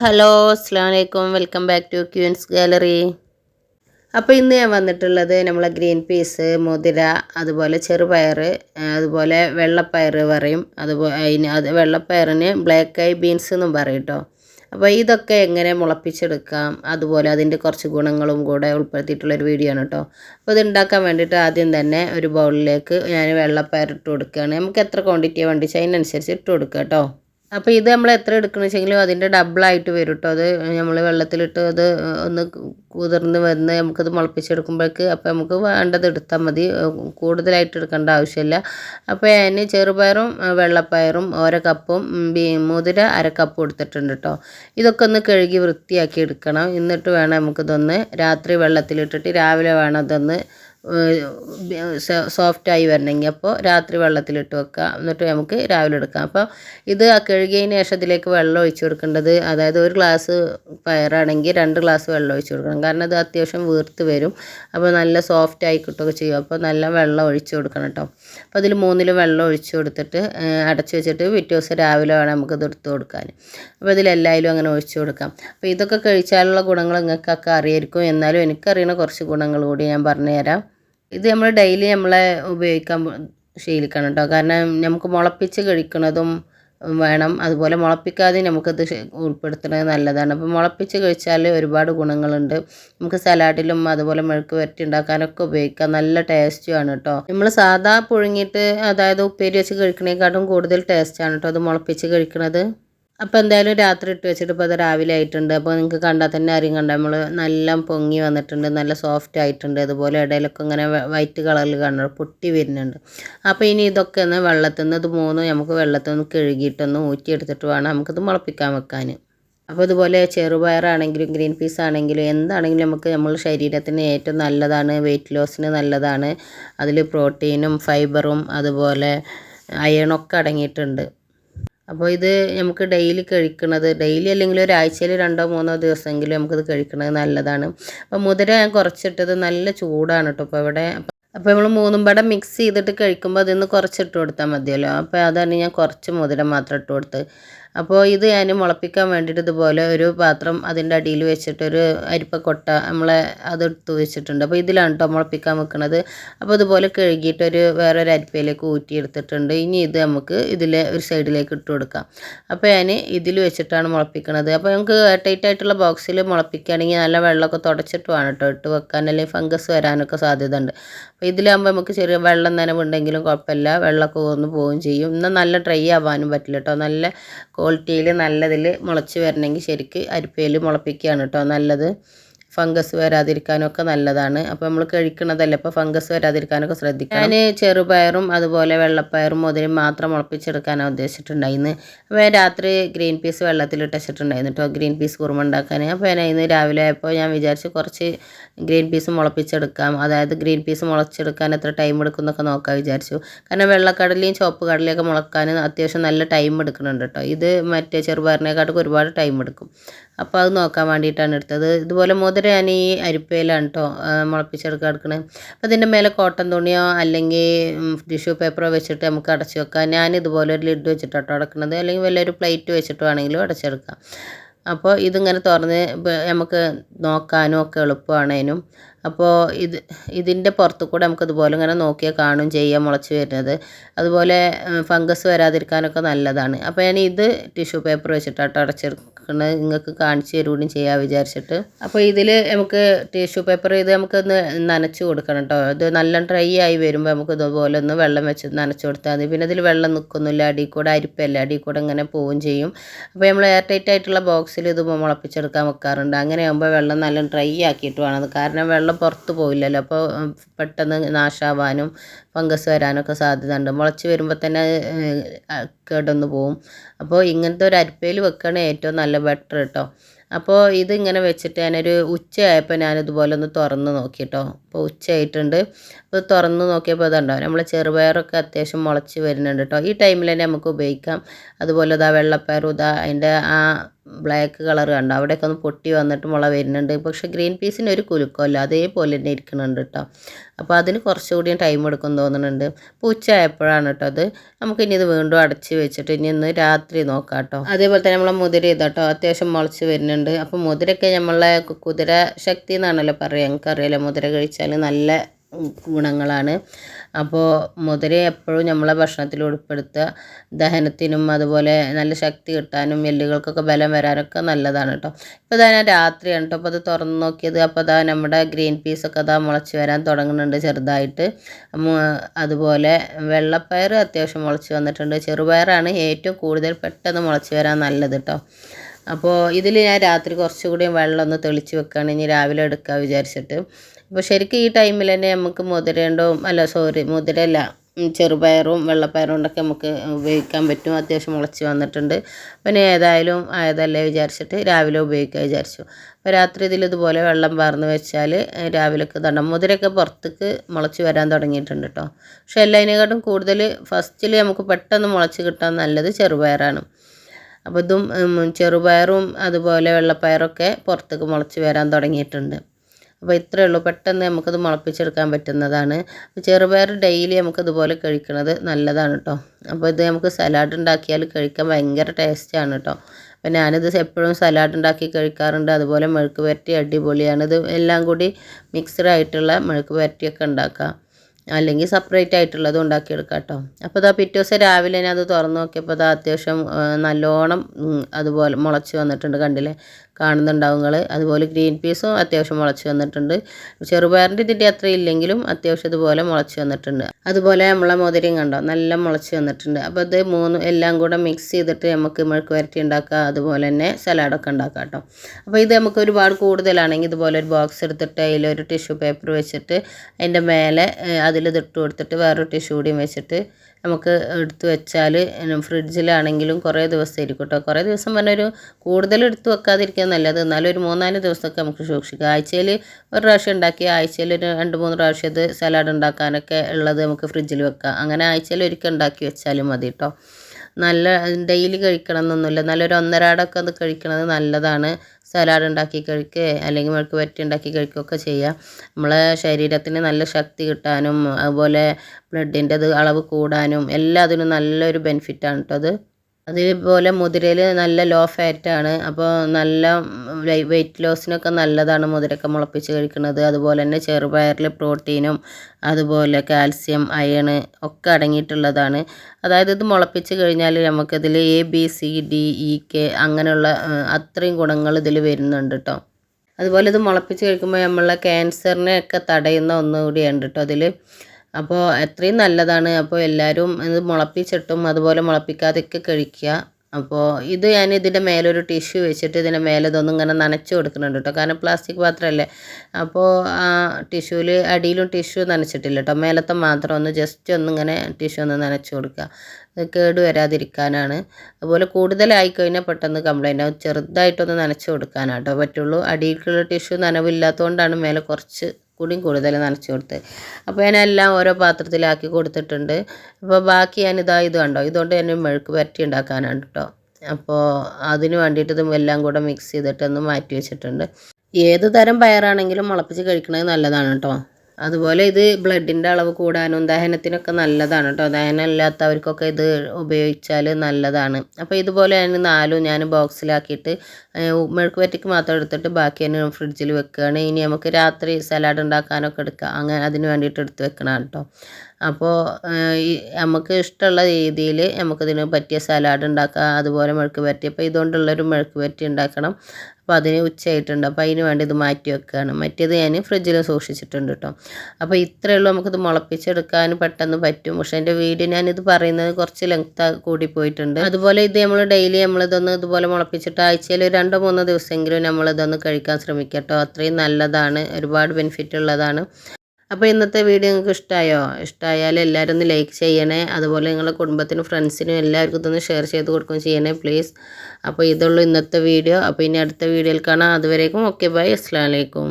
Hello അസ്സാം വലൈക്കും welcome back to Queens Gallery. അപ്പോൾ ഇന്ന് ഞാൻ വന്നിട്ടുള്ളത് നമ്മളെ ഗ്രീൻ പീസ് മുതിര അതുപോലെ ചെറുപയർ അതുപോലെ വെള്ളപ്പയർ പറയും. അതുപോലെ അതിന് അത് വെള്ളപ്പയറിന് ബ്ലാക്ക് ഐ ബീൻസ് എന്നും പറയും കേട്ടോ അപ്പോൾ ഇതൊക്കെ എങ്ങനെ മുളപ്പിച്ചെടുക്കാം? അതുപോലെ അതിന്റെ കുറച്ച് ഗുണങ്ങളും കൂടെ ഉൾപ്പെടുത്തിയിട്ടുള്ളൊരു വീഡിയോ ആണ് കേട്ടോ അപ്പോൾ ഇത് ഉണ്ടാക്കാൻ വേണ്ടിയിട്ട് ആദ്യം തന്നെ ഒരു ബൗളിലേക്ക് ഞാൻ വെള്ളപ്പയർ ഇട്ട് കൊടുക്കുകയാണ്. നമുക്ക് എത്ര ക്വാണ്ടിറ്റി വെച്ചാൽ അതിനനുസരിച്ച് ഇട്ട് കൊടുക്കുക കേട്ടോ അപ്പോൾ ഇത് നമ്മൾ എത്ര എടുക്കണം വെച്ചെങ്കിലും അതിന്റെ ഡബിളായിട്ട് വരും കേട്ടോ അത് നമ്മൾ വെള്ളത്തിലിട്ട് അത് ഒന്ന് കുതിർന്ന് വന്ന് നമുക്കത് മുളപ്പിച്ചെടുക്കുമ്പോഴേക്ക് അപ്പോൾ നമുക്ക് വേണ്ടത് എടുത്താൽ മതി. കൂടുതലായിട്ട് എടുക്കേണ്ട ആവശ്യമില്ല. അപ്പോൾ ഞാൻ ചെറുപയറും വെള്ളപ്പയറും ഓരോ കപ്പും മുതിര അര കപ്പ് എടുത്തിട്ടുണ്ട് കേട്ടോ ഇതൊക്കെ ഒന്ന് കഴുകി വൃത്തിയാക്കി എടുക്കണം. എന്നിട്ട് വേണം നമുക്കിതൊന്ന് രാത്രി വെള്ളത്തിലിട്ടിട്ട് രാവിലെ വേണം അതൊന്ന് സോഫ്റ്റായി വരണമെങ്കിൽ അപ്പോൾ രാത്രി വെള്ളത്തിലിട്ട് വെക്കുക. എന്നിട്ട് നമുക്ക് രാവിലെ എടുക്കാം. അപ്പോൾ ഇത് കഴുകിയതിന് ശേഷം ഇതിലേക്ക് വെള്ളം ഒഴിച്ചു കൊടുക്കേണ്ടത് അതായത് ഒരു ഗ്ലാസ് പയറാണെങ്കിൽ രണ്ട് ഗ്ലാസ് വെള്ളം ഒഴിച്ചു കൊടുക്കണം. കാരണം അത് അത്യാവശ്യം വീർത്ത് വരും. അപ്പോൾ നല്ല സോഫ്റ്റ് ആയി കിട്ടുകയൊക്കെ ചെയ്യും. അപ്പോൾ നല്ല വെള്ളം ഒഴിച്ചു കൊടുക്കണം കേട്ടോ. അപ്പോൾ അതിൽ മൂന്നിൽ വെള്ളം ഒഴിച്ചു കൊടുത്തിട്ട് അടച്ചു വെച്ചിട്ട് പിറ്റേ ദിവസം രാവിലെ വേണം നമുക്ക് ഇത് എടുത്ത് കൊടുക്കാൻ. അപ്പോൾ ഇതിലെല്ലായാലും അങ്ങനെ ഒഴിച്ചു കൊടുക്കാം. അപ്പോൾ ഇതൊക്കെ കഴിച്ചാലുള്ള ഗുണങ്ങൾ നിങ്ങൾക്കൊക്കെ അറിയായിരിക്കും. എന്നാലും എനിക്കറിയുന്ന കുറച്ച് ഗുണങ്ങൾ കൂടി ഞാൻ പറഞ്ഞുതരാം. ഇത് നമ്മൾ ഡെയിലി നമ്മളെ ഉപയോഗിക്കാൻ ശീലിക്കണം കേട്ടോ കാരണം നമുക്ക് മുളപ്പിച്ച് കഴിക്കുന്നതും വേണം. അതുപോലെ മുളപ്പിക്കാതെ നമുക്കത് ഉൾപ്പെടുത്തുന്നത് നല്ലതാണ്. അപ്പോൾ മുളപ്പിച്ച് കഴിച്ചാൽ ഒരുപാട് ഗുണങ്ങളുണ്ട്. നമുക്ക് സലാഡിലും അതുപോലെ മെഴുക്ക് വരട്ടി ഉണ്ടാക്കാനൊക്കെ ഉപയോഗിക്കാം. നല്ല ടേസ്റ്റുമാണ് കേട്ടോ നമ്മൾ സാധാ പുഴുങ്ങിയിട്ട് അതായത് ഉപ്പേരി വെച്ച് കഴിക്കണേക്കാട്ടും കൂടുതൽ ടേസ്റ്റാണ് കേട്ടോ അത് മുളപ്പിച്ച് കഴിക്കുന്നത് അപ്പോൾ എന്തായാലും രാത്രി ഇട്ട് വെച്ചിട്ട് ഇപ്പോൾ അത് രാവിലെ ആയിട്ടുണ്ട്. അപ്പോൾ നിങ്ങൾക്ക് കണ്ടാൽ തന്നെ അറിയും കണ്ട. നമ്മൾ നല്ല പൊങ്ങി വന്നിട്ടുണ്ട്. നല്ല സോഫ്റ്റ് ആയിട്ടുണ്ട്. അതുപോലെ ഇടയിലൊക്കെ ഇങ്ങനെ വൈറ്റ് കളറിൽ കാണുന്നത് പൊട്ടി വരുന്നുണ്ട്. അപ്പോൾ ഇനി ഇതൊക്കെ ഒന്ന് വെള്ളത്തിൽ നിന്ന് ഇത് മൂന്നും നമുക്ക് വെള്ളത്തിൽ നിന്ന് കഴുകിയിട്ടൊന്ന് ഊറ്റിയെടുത്തിട്ട് വേണം നമുക്കിത് മുളപ്പിക്കാൻ വെക്കാൻ അപ്പോൾ ഇതുപോലെ ചെറുപയറാണെങ്കിലും ഗ്രീൻ പീസ് ആണെങ്കിലും എന്താണെങ്കിലും നമുക്ക് നമ്മൾ ശരീരത്തിന് ഏറ്റവും നല്ലതാണ്. വെയിറ്റ് ലോസിന് നല്ലതാണ്. അതിൽ പ്രോട്ടീനും ഫൈബറും അതുപോലെ അയണൊക്കെ അടങ്ങിയിട്ടുണ്ട്. അപ്പോൾ ഇത് നമുക്ക് ഡെയിലി കഴിക്കുന്നത് ഡെയിലി അല്ലെങ്കിൽ ഒരാഴ്ചയിൽ രണ്ടോ മൂന്നോ ദിവസമെങ്കിലും നമുക്കിത് കഴിക്കുന്നത് നല്ലതാണ്. അപ്പോൾ മുതിര ഞാൻ കുറച്ചിട്ടത് നല്ല ചൂടാണ് കേട്ടോ അപ്പോൾ ഇവിടെ. അപ്പോൾ നമ്മൾ മൂന്നും പടം മിക്സ് ചെയ്തിട്ട് കഴിക്കുമ്പോൾ അതിൽ നിന്ന് കുറച്ചിട്ട് കൊടുത്താൽ മതിയല്ലോ. അപ്പോൾ അതാണ് ഞാൻ കുറച്ച് മുതിര മാത്രം ഇട്ട് കൊടുത്ത് അപ്പോൾ ഇത് ഞാൻ മുളപ്പിക്കാൻ വേണ്ടിയിട്ട് ഇതുപോലെ ഒരു പാത്രം അതിന്റെ അടിയിൽ വെച്ചിട്ട് ഒരു അരിപ്പക്കൊട്ട നമ്മളെ അതെടുത്ത് വെച്ചിട്ടുണ്ട്. അപ്പോൾ ഇതിലാണ് കേട്ടോ മുളപ്പിക്കാൻ വെക്കുന്നത് അപ്പോൾ ഇതുപോലെ കഴുകിയിട്ട് ഒരു വേറൊരു അരിപ്പയിലേക്ക് ഊറ്റിയെടുത്തിട്ടുണ്ട് ഇനി ഇത് നമുക്ക് ഇതിൽ ഒരു സൈഡിലേക്ക് ഇട്ട് കൊടുക്കാം. അപ്പോൾ ഞാൻ ഇതിൽ വെച്ചിട്ടാണ് മുളപ്പിക്കുന്നത് അപ്പോൾ നമുക്ക് ടൈറ്റ് ആയിട്ടുള്ള ബോക്സിൽ മുളപ്പിക്കുകയാണെങ്കിൽ നല്ല വെള്ളമൊക്കെ തുടച്ചിട്ട് വേണം കേട്ടോ ഇട്ട് വെക്കാൻ അല്ലെങ്കിൽ ഫംഗസ് വരാനൊക്കെ സാധ്യത ഉണ്ട് അപ്പോൾ ഇതിലാകുമ്പോൾ നമുക്ക് ചെറിയ വെള്ളം നനവുണ്ടെങ്കിലും കുഴപ്പമില്ല. വെള്ളമൊക്കെ ഒന്ന് പോവുകയും ചെയ്യും. എന്നാൽ നല്ല ഡ്രൈ ആവാനും പറ്റില്ല കേട്ടോ നല്ല ക്വാളിറ്റിയിൽ നല്ലതിൽ മുളച്ച് വരണമെങ്കിൽ ശരിക്ക് അരിപ്പയിൽ മുളപ്പിക്കുകയാണ് കേട്ടോ നല്ലത്. ഫംഗസ് വരാതിരിക്കാനൊക്കെ നല്ലതാണ്. അപ്പോൾ നമ്മൾ കഴിക്കണതല്ലേ അപ്പോൾ ഫംഗസ് വരാതിരിക്കാനൊക്കെ ശ്രദ്ധിക്കണം. ഞാൻ ചെറുപയറും അതുപോലെ വെള്ളപ്പയറും മുതലും മാത്രം മുളപ്പിച്ചെടുക്കാനാണ് ഉദ്ദേശിച്ചിട്ടുണ്ടായിരുന്നു അപ്പോൾ രാത്രി ഗ്രീൻ പീസ് വെള്ളത്തിലിട്ട് വെച്ചിട്ടുണ്ടായിരുന്നു കേട്ടോ ഗ്രീൻ പീസ് കുറുമ ഉണ്ടാക്കാൻ അപ്പോൾ ഞാൻ ഇന്ന് രാവിലെ ആയപ്പോൾ ഞാൻ വിചാരിച്ച് കുറച്ച് ഗ്രീൻ പീസ് മുളപ്പിച്ചെടുക്കാം. അതായത് ഗ്രീൻ പീസ് മുളച്ചെടുക്കാൻ എത്ര ടൈം എടുക്കും എന്നൊക്കെ നോക്കാൻ വിചാരിച്ചു. കാരണം വെള്ളക്കടലയും ചുവപ്പ് ഒക്കെ മുളക്കാൻ അത്യാവശ്യം നല്ല ടൈം എടുക്കുന്നുണ്ട് കേട്ടോ ഇത് മറ്റേ ചെറുപയറിനെക്കാട്ടൊക്കെ ഒരുപാട് ടൈം എടുക്കും. അപ്പോൾ അത് നോക്കാൻ വേണ്ടിയിട്ടാണ് എടുത്തത്. ഇതുപോലെ മുതിര ഞാൻ ഈ അരിപ്പയിലാണ് കേട്ടോ മുളപ്പിച്ചെടുക്കാൻ എടുക്കണത് അപ്പോൾ ഇതിന്റെ മേലെ കോട്ടൺ തുണിയോ അല്ലെങ്കിൽ ടിഷ്യൂ പേപ്പറോ വെച്ചിട്ട് നമുക്ക് അടച്ചു വെക്കാം. ഞാൻ ഇതുപോലെ ഒരു ലിഡ് വെച്ചിട്ടാണ് അടക്കുന്നത് അല്ലെങ്കിൽ വലിയൊരു പ്ലേറ്റ് വെച്ചിട്ട് വേണമെങ്കിലും അടച്ചെടുക്കാം. അപ്പോൾ ഇതിങ്ങനെ തുറന്ന് നമുക്ക് നോക്കാനും ഒക്കെ എളുപ്പമാണേനും അപ്പോൾ ഇത് ഇതിന്റെ പുറത്ത് കൂടെ നമുക്ക് ഇതുപോലെ ഇങ്ങനെ നോക്കിയാൽ കാണും ചെയ്യാം മുളച്ച് വരുന്നത്. അതുപോലെ ഫംഗസ് വരാതിരിക്കാനൊക്കെ നല്ലതാണ്. അപ്പോൾ ഞാൻ ഇത് ടിഷ്യൂ പേപ്പർ വെച്ചിട്ടാട്ടോ അടച്ചെടുക്കുന്നത് നിങ്ങൾക്ക് കാണിച്ച് തരുകയും ചെയ്യാൻ വിചാരിച്ചിട്ട്. അപ്പോൾ ഇതിൽ നമുക്ക് ടിഷ്യൂ പേപ്പർ ഇത് നമുക്കൊന്ന് നനച്ച് കൊടുക്കണം കേട്ടോ ഇത് നല്ല ഡ്രൈ ആയി വരുമ്പോൾ നമുക്ക് ഇതുപോലെ ഒന്ന് വെള്ളം വെച്ച് നനച്ച് കൊടുത്താൽ മതി. പിന്നെ ഇതിൽ വെള്ളം നിൽക്കുന്നില്ല അടി കൂടെ അരിപ്പല്ല അടി കൂടെ ഇങ്ങനെ പോവുകയും ചെയ്യും. അപ്പോൾ നമ്മൾ എയർ ടൈറ്റ് ആയിട്ടുള്ള ബോക്സിൽ ഇത് മുളപ്പിച്ചെടുക്കാൻ വെക്കാറുണ്ട്. അങ്ങനെ ആകുമ്പോൾ വെള്ളം നല്ല ഡ്രൈ ആക്കിയിട്ട് വേണം. കാരണം വെള്ളം പുറത്ത് പോയില്ലല്ലോ അപ്പോൾ പെട്ടെന്ന് നാശാവാനും ഫംഗസ് വരാനൊക്കെ സാധ്യത ഉണ്ട് മുളച്ച് വരുമ്പോൾ തന്നെ കേടൊന്ന് പോവും. അപ്പോൾ ഇങ്ങനത്തെ ഒരു അരിപ്പയിൽ വെക്കുകയാണ് ഏറ്റവും നല്ല ബെറ്റർ കേട്ടോ അപ്പോൾ ഇതിങ്ങനെ വെച്ചിട്ട് ഞാനൊരു ഉച്ചയായപ്പോൾ ഞാനിതുപോലെ ഒന്ന് തുറന്ന് നോക്കി കേട്ടോ അപ്പോൾ ഉച്ചയായിട്ടുണ്ട്. അപ്പോൾ തുറന്ന് നോക്കിയപ്പോൾ അതുണ്ടോ നമ്മൾ ചെറുപയറൊക്കെ അത്യാവശ്യം മുളച്ച് വരുന്നുണ്ട് കേട്ടോ ഈ ടൈമിൽ തന്നെ നമുക്ക് ഉപയോഗിക്കാം. അതുപോലെ ഇതാ വെള്ളപ്പയറും ഇതാ അതിന്റെ ആ ബ്ലാക്ക് കളർ കണ്ടോ. അവിടെയൊക്കെ ഒന്ന് പൊട്ടി വന്നിട്ട് മുള വരുന്നുണ്ട്. പക്ഷെ ഗ്രീൻ പീസിന് ഒരു കുലുക്കമല്ല അതേപോലെ തന്നെ ഇരിക്കുന്നുണ്ട് കേട്ടോ അപ്പോൾ അതിന് കുറച്ചുകൂടി ടൈം എടുക്കും തോന്നുന്നുണ്ട്. അപ്പോൾ ഉച്ചയായപ്പോഴാണ് കേട്ടോ അത്. നമുക്ക് ഇനി ഇത് വീണ്ടും അടച്ച് വെച്ചിട്ട് ഇനി ഒന്ന് രാത്രി നോക്കാം കേട്ടോ അതേപോലെ തന്നെ നമ്മളെ മുതിര ഇതാട്ടോ അത്യാവശ്യം മുളച്ച് വരുന്നുണ്ട്. അപ്പോൾ മുതിരയൊക്കെ നമ്മളെ കുതിര ശക്തി എന്നാണല്ലോ പറയുക. ഞങ്ങൾക്കറിയാലോ മുതിര കഴിച്ചാൽ നല്ല ഗുണങ്ങളാണ്. അപ്പോൾ മുതിര എപ്പോഴും നമ്മളെ ഭക്ഷണത്തിൽ ഉൾപ്പെടുത്തുക. ദഹനത്തിനും അതുപോലെ നല്ല ശക്തി കിട്ടാനും എല്ലുകൾക്കൊക്കെ ബലം വരാനൊക്കെ നല്ലതാണ് കേട്ടോ ഇപ്പോൾ ഇതാ ഞാൻ രാത്രിയാണ് കേട്ടോ അപ്പോൾ അത് തുറന്ന് നോക്കിയത്. അപ്പോൾ അതാ നമ്മുടെ ഗ്രീൻ പീസൊക്കെ അതാ മുളച്ച് വരാൻ തുടങ്ങുന്നുണ്ട് ചെറുതായിട്ട്. അതുപോലെ വെള്ളപ്പയർ അത്യാവശ്യം മുളച്ച് വന്നിട്ടുണ്ട്. ചെറുപയറാണ് ഏറ്റവും കൂടുതൽ പെട്ടെന്ന് മുളച്ച് വരാൻ നല്ലത് കേട്ടോ അപ്പോൾ ഇതിൽ ഞാൻ രാത്രി കുറച്ചുകൂടി വെള്ളം ഒന്ന് തെളിച്ച് വെക്കുകയാണ് ഇനി രാവിലെ എടുക്കുക വിചാരിച്ചിട്ട്. അപ്പോൾ ശരിക്കും ഈ ടൈമിൽ തന്നെ നമുക്ക് മുതിരേണ്ടവും അല്ല സോറി മുതിരല്ല ചെറുപയറും വെള്ളപ്പയറും കൊണ്ടൊക്കെ നമുക്ക് ഉപയോഗിക്കാൻ പറ്റും. അത്യാവശ്യം മുളച്ച് വന്നിട്ടുണ്ട്. പിന്നെ ഏതായാലും ആയതല്ലേ വിചാരിച്ചിട്ട് രാവിലെ ഉപയോഗിക്കാൻ വിചാരിച്ചു. അപ്പോൾ രാത്രി ഇതിൽ ഇതുപോലെ വെള്ളം പാർന്ന് വെച്ചാൽ രാവിലെയൊക്കെ തണ്ട മുതിരൊക്കെ പുറത്തേക്ക് മുളച്ച് വരാൻ തുടങ്ങിയിട്ടുണ്ട് കേട്ടോ പക്ഷേ എല്ലാതിനെക്കാട്ടും കൂടുതൽ ഫസ്റ്റിൽ നമുക്ക് പെട്ടെന്ന് മുളച്ച് കിട്ടാൻ നല്ലത് ചെറുപയറാണ്. അപ്പോൾ ഇതും ചെറുപയറും അതുപോലെ വെള്ളപ്പയറൊക്കെ പുറത്തേക്ക് മുളച്ച് വരാൻ തുടങ്ങിയിട്ടുണ്ട്. അപ്പോൾ ഇത്രയേ ഉള്ളൂ. പെട്ടെന്ന് നമുക്കത് മുളപ്പിച്ചെടുക്കാൻ പറ്റുന്നതാണ്. ചെറുപയർ ഡെയിലി നമുക്കതുപോലെ കഴിക്കുന്നത് നല്ലതാണ് കേട്ടോ അപ്പോൾ ഇത് നമുക്ക് സലാഡ് ഉണ്ടാക്കിയാൽ കഴിക്കാൻ ഭയങ്കര ടേസ്റ്റാണ് കേട്ടോ അപ്പോൾ ഞാനിത് എപ്പോഴും സലാഡ് ഉണ്ടാക്കി കഴിക്കാറുണ്ട്. അതുപോലെ മെഴുക്ക് പുരട്ടി അടിപൊളിയാണ്. ഇത് എല്ലാം കൂടി മിക്സ്ഡ് ആയിട്ടുള്ള മെഴുക്ക് പുരട്ടിയൊക്കെ ഉണ്ടാക്കാം. അല്ലെങ്കിൽ സെപ്പറേറ്റ് ആയിട്ടുള്ളത് ഉണ്ടാക്കിയെടുക്കാം കേട്ടോ. അപ്പോൾ ഇതാ പിറ്റേ ദിവസം രാവിലെ ഞാൻ അത് തുറന്ന് നോക്കിയപ്പോൾ അത് അത്യാവശ്യം നല്ലോണം അതുപോലെ മുളച്ച് വന്നിട്ടുണ്ട് കണ്ടില്ലേ? കാണുന്നുണ്ടാവും നിങ്ങൾ അതുപോലെ ഗ്രീൻ പീസും അത്യാവശ്യം മുളച്ച് വന്നിട്ടുണ്ട്. ചെറുപയറിന്റെ ഇതിന്റെ അത്ര ഇല്ലെങ്കിലും അത്യാവശ്യം ഇതുപോലെ മുളച്ച് വന്നിട്ടുണ്ട്. അതുപോലെ നമ്മളെ മുതിരയും കണ്ടോ? നല്ല മുളച്ച് വന്നിട്ടുണ്ട്. അപ്പോൾ ഇത് മൂന്ന് എല്ലാം കൂടെ മിക്സ് ചെയ്തിട്ട് നമുക്ക് മെഴുക്ക് വരട്ടി ഉണ്ടാക്കുക അതുപോലെ തന്നെ സലാഡൊക്കെ ഉണ്ടാക്കാം കേട്ടോ. അപ്പോൾ ഇത് നമുക്ക് ഒരുപാട് കൂടുതലാണെങ്കിൽ ഇതുപോലെ ഒരു ബോക്സ് എടുത്തിട്ട് അതിലൊരു ടിഷ്യൂ പേപ്പർ വെച്ചിട്ട് അതിന്റെ മേലെ അതിൽ ഇതിട്ട് കൊടുത്തിട്ട് വേറൊരു ടിഷ്യൂ കൂടിയും വെച്ചിട്ട് നമുക്ക് എടുത്തു വെച്ചാൽ ഫ്രിഡ്ജിലാണെങ്കിലും കുറേ ദിവസം ഇരിക്കും കേട്ടോ കുറേ ദിവസം പറഞ്ഞാൽ ഒരു കൂടുതൽ എടുത്ത് വെക്കാതിരിക്കാൻ നല്ലത്. എന്നാലും ഒരു മൂന്നാൽ ദിവസമൊക്കെ നമുക്ക് സൂക്ഷിക്കാം. ആഴ്ചയിൽ ഒരു പ്രാവശ്യം ഉണ്ടാക്കി ആഴ്ചയിൽ ഒരു രണ്ട് മൂന്ന് പ്രാവശ്യം ഇത് സലാഡ് ഉണ്ടാക്കാനൊക്കെ ഉള്ളത് നമുക്ക് ഫ്രിഡ്ജിൽ വെക്കാം. അങ്ങനെ ആഴ്ചയിൽ ഒരിക്കൽ ഉണ്ടാക്കി വെച്ചാലും മതി കേട്ടോ നല്ല ഡെയിലി കഴിക്കണം എന്നൊന്നുമില്ല. നല്ലൊരു ഒന്നരാടൊക്കെ അത് കഴിക്കണത് നല്ലതാണ്. സലാഡ് ഉണ്ടാക്കി കഴിക്കുക അല്ലെങ്കിൽ മെഴുക്ക് വരട്ടി ഉണ്ടാക്കി കഴിക്കുകയൊക്കെ ചെയ്യാം. നമ്മളെ ശരീരത്തിന് നല്ല ശക്തി കിട്ടാനും അതുപോലെ ബ്ലഡിന്റെ അളവ് കൂടാനും എല്ലാത്തിനും നല്ലൊരു ബെനിഫിറ്റാണ് കേട്ടോ അത്. അതേപോലെ മുതിരയിൽ നല്ല ലോ ഫാറ്റാണ് അപ്പോൾ നല്ല വെയിറ്റ് ലോസിനൊക്കെ നല്ലതാണ് മുതിരക്ക മുളപ്പിച്ച് കഴിക്കുന്നത്. അതുപോലെ തന്നെ ചെറുപയറിൽ പ്രോട്ടീനും അതുപോലെ കാൽസ്യം അയണ് ഒക്കെ അടങ്ങിയിട്ടുള്ളതാണ്. അതായത് ഇത് മുളപ്പിച്ച് കഴിഞ്ഞാൽ നമുക്കിതിൽ A B C D E K അങ്ങനെയുള്ള അത്രയും ഗുണങ്ങൾ ഇതിൽ വരുന്നുണ്ട് കേട്ടോ അതുപോലെ ഇത് മുളപ്പിച്ച് കഴിക്കുമ്പോൾ നമ്മളെ ക്യാൻസറിനെയൊക്കെ തടയുന്ന ഒന്നുകൂടിയാണ് കേട്ടോ അതിൽ അപ്പോൾ അത്രയും നല്ലതാണ്. അപ്പോൾ എല്ലാവരും ഇത് മുളപ്പിച്ചിട്ടും അതുപോലെ മുളപ്പിക്കാതെയൊക്കെ കഴിക്കുക. അപ്പോൾ ഇത് ഞാൻ ഇതിന്റെ മേലൊരു ടിഷ്യൂ വെച്ചിട്ട് ഇതിന്റെ മേലെ ഇതൊന്നും ഇങ്ങനെ നനച്ച് കൊടുക്കുന്നുണ്ട് കേട്ടോ. കാരണം പ്ലാസ്റ്റിക് പാത്രമല്ലേ അപ്പോൾ ആ ടിഷ്യൂവിൽ അടിയിലും ടിഷ്യൂ നനച്ചിട്ടില്ല കേട്ടോ. മേലത്തെ മാത്രം ഒന്ന് ജസ്റ്റ് ഒന്ന് ഇങ്ങനെ ടിഷ്യൂ ഒന്ന് നനച്ച് കൊടുക്കുക. കേട് വരാതിരിക്കാനാണ്. അതുപോലെ കൂടുതലായി കഴിഞ്ഞാൽ പെട്ടെന്ന് കംപ്ലൈന്റ് ആവും. ചെറുതായിട്ടൊന്ന് നനച്ച് കൊടുക്കാനാട്ടോ പറ്റുള്ളൂ. അടിയിലുള്ള ടിഷ്യൂ നനവില്ലാത്തതുകൊണ്ടാണ് മേലെ കുറച്ച് കൂടിയും കൂടുതൽ നനച്ച് കൊടുത്ത്. അപ്പോൾ ഞാനെല്ലാം ഓരോ പാത്രത്തിലാക്കി കൊടുത്തിട്ടുണ്ട്. അപ്പോൾ ബാക്കി ഞാനിതാ ഇത് കണ്ടോ? ഇതുകൊണ്ട് തന്നെ മെഴുക്ക് പുരട്ടി ഉണ്ടാക്കാനാണ് കേട്ടോ. അപ്പോൾ അതിന് വേണ്ടിയിട്ട് ഇതും എല്ലാം കൂടെ മിക്സ് ചെയ്തിട്ടൊന്ന് മാറ്റി വെച്ചിട്ടുണ്ട്. ഏത് തരം പയറാണെങ്കിലും മുളപ്പിച്ച് കഴിക്കുന്നത് നല്ലതാണ് കേട്ടോ. അതുപോലെ ഇത് ബ്ലഡിന്റെ അളവ് കൂടാനും ദഹനത്തിനൊക്കെ നല്ലതാണ് കേട്ടോ. ദഹനം ഇല്ലാത്തവർക്കൊക്കെ ഇത് ഉപയോഗിച്ചാൽ നല്ലതാണ്. അപ്പോൾ ഇതുപോലെ തന്നെ നാലും ഞാൻ ബോക്സിലാക്കിയിട്ട് മെഴുക്ക് വറ്റിക്ക് മാത്രം എടുത്തിട്ട് ബാക്കി തന്നെ ഫ്രിഡ്ജിൽ വെക്കുകയാണ്. ഇനി നമുക്ക് രാത്രി സലാഡ് ഉണ്ടാക്കാനൊക്കെ എടുക്കാം. അങ്ങനെ അതിന് വേണ്ടിയിട്ട് എടുത്ത് വെക്കണം കേട്ടോ. അപ്പോൾ നമുക്ക് ഇഷ്ടമുള്ള രീതിയിൽ നമുക്കിതിന് പറ്റിയ സലാഡ് ഉണ്ടാക്കാം അതുപോലെ മെഴുക്ക് പറ്റി അപ്പോൾ ഇതുകൊണ്ടുള്ളൊരു മെഴുക്ക് പറ്റി ഉണ്ടാക്കണം. അപ്പോൾ അതിന് ഉച്ചയായിട്ടുണ്ട്. അപ്പോൾ അതിന് വേണ്ടി ഇത് മാറ്റി വെക്കുകയാണ്. മറ്റേത് ഞാൻ ഫ്രിഡ്ജിൽ സൂക്ഷിച്ചിട്ടുണ്ട് കേട്ടോ അപ്പോൾ ഇത്രയേ ഉള്ളൂ നമുക്കിത് മുളപ്പിച്ചെടുക്കാൻ പെട്ടെന്ന് പറ്റും. പക്ഷേ എന്റെ വീഡിയോ ഞാനിത് പറയുന്നത് കുറച്ച് ലെങ്ത് കൂടി പോയിട്ടുണ്ട്. അതുപോലെ ഇത് നമ്മൾ ഡെയിലി നമ്മളിതൊന്ന് ഇതുപോലെ മുളപ്പിച്ചിട്ട് ആഴ്ചയിൽ രണ്ടോ മൂന്നോ ദിവസമെങ്കിലും നമ്മളിതൊന്ന് കഴിക്കാൻ ശ്രമിക്കാം കേട്ടോ അത്രയും നല്ലതാണ്. ഒരുപാട് ബെനിഫിറ്റ് ഉള്ളതാണ്. അപ്പോൾ ഇന്നത്തെ വീഡിയോ നിങ്ങൾക്ക് ഇഷ്ടമായോ ഇഷ്ടമായാൽ എല്ലാവരും ഒന്ന് ലൈക്ക് ചെയ്യണേ. അതുപോലെ നിങ്ങളുടെ കുടുംബത്തിനും ഫ്രണ്ട്സിനും എല്ലാവർക്കും ഇതൊന്ന് ഷെയർ ചെയ്ത് കൊടുക്കുകയും ചെയ്യണേ പ്ലീസ് അപ്പോൾ ഇതുള്ളൂ ഇന്നത്തെ വീഡിയോ. അപ്പോൾ ഇനി അടുത്ത വീഡിയോയിൽ കാണാം. അതുവരേക്കും ഓക്കെ ബൈ അസ്സാം വലൈക്കും